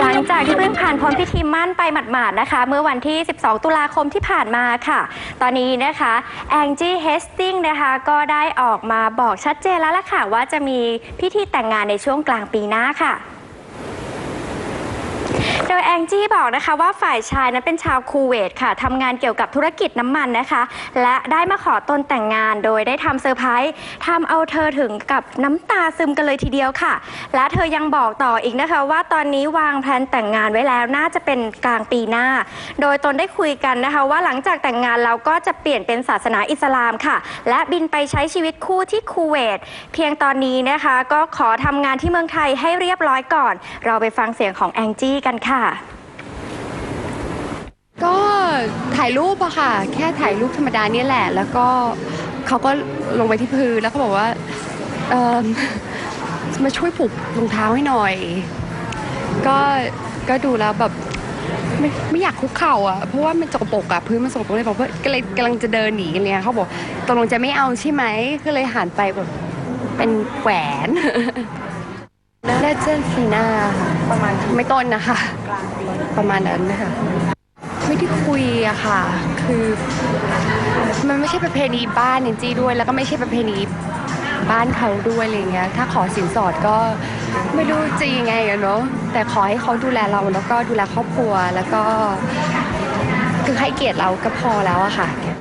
หลังจากที่เพิ่งผ่านพ้นพิธีมั่นไปหมาดๆนะคะ เมื่อวันที่ 12 ตุลาคมที่ผ่านมาค่ะ ตอนนี้นะคะแองจี้เฮสติงนะคะก็ได้ออกมาบอกชัดเจนแล้วล่ะค่ะ ว่าจะมีพิธีแต่งงานในช่วงกลางปีหน้าค่ะ โดยแองจี้บอกนะคะว่าฝ่ายชายนั้นเป็นชาวคูเวตค่ะทำงานเกี่ยวกับธุรกิจน้ำมันนะคะ และได้มาขอตนแต่งงานโดยได้ทำเซอร์ไพรส์ทำเอาเธอถึงกับน้ำตาซึมกันเลยทีเดียวค่ะ และเธอยังบอกต่ออีกนะคะว่าตอนนี้วางแผนแต่งงานไว้แล้วน่าจะเป็นกลางปีหน้า โดยตนได้คุยกันนะคะ ว่าหลังจากแต่งงานเราก็จะเปลี่ยนเป็นศาสนาอิสลามค่ะ และบินไปใช้ชีวิตคู่ที่คูเวตเพียงตอนนี้นะคะ ก็ขอทำงานที่เมืองไทยให้เรียบร้อยก่อน เราไปฟังเสียงของแองจี้กันค่ะก็ถ่ายรูปอะค่ะ แค่ถ่ายรูปธรรมดาเนี่ยแหละ แล้วก็เขาก็ลงไปที่พื้นแล้วก็บอกว่าเออมาช่วยผูกรองเท้าให้หน่อย ก็ก็ดูแล้วแบบไม่ไม่อยากคุกเข่าอะเพราะว่ามันสกปรกอะพื้นมันสกปรกเลยบอกว่าก็เลยกำลังจะเดินหนีกันเลยเขาบอกตกลงจะไม่เอาใช่ไหมก็เลยหันไปแบบเป็นแหวน น่าจะปีหน้าค่ะประมาณไม่ต้นนะคะ ประมาณนั้นนะคะไม่ได้คุยอะค่ะ คือมันไม่ใช่ประเพณีบ้านจริงๆด้วย แล้วก็ไม่ใช่ประเพณีบ้านเขาด้วยอะไรเงี้ย ถ้าขอสินสอดก็ไม่รู้จะยังไงอะเนาะแต่ขอให้เขาดูแลเราแล้วก็ดูแลครอบครัวแล้วก็คือให้เกียรติเราก็พอแล้วอะค่ะแค่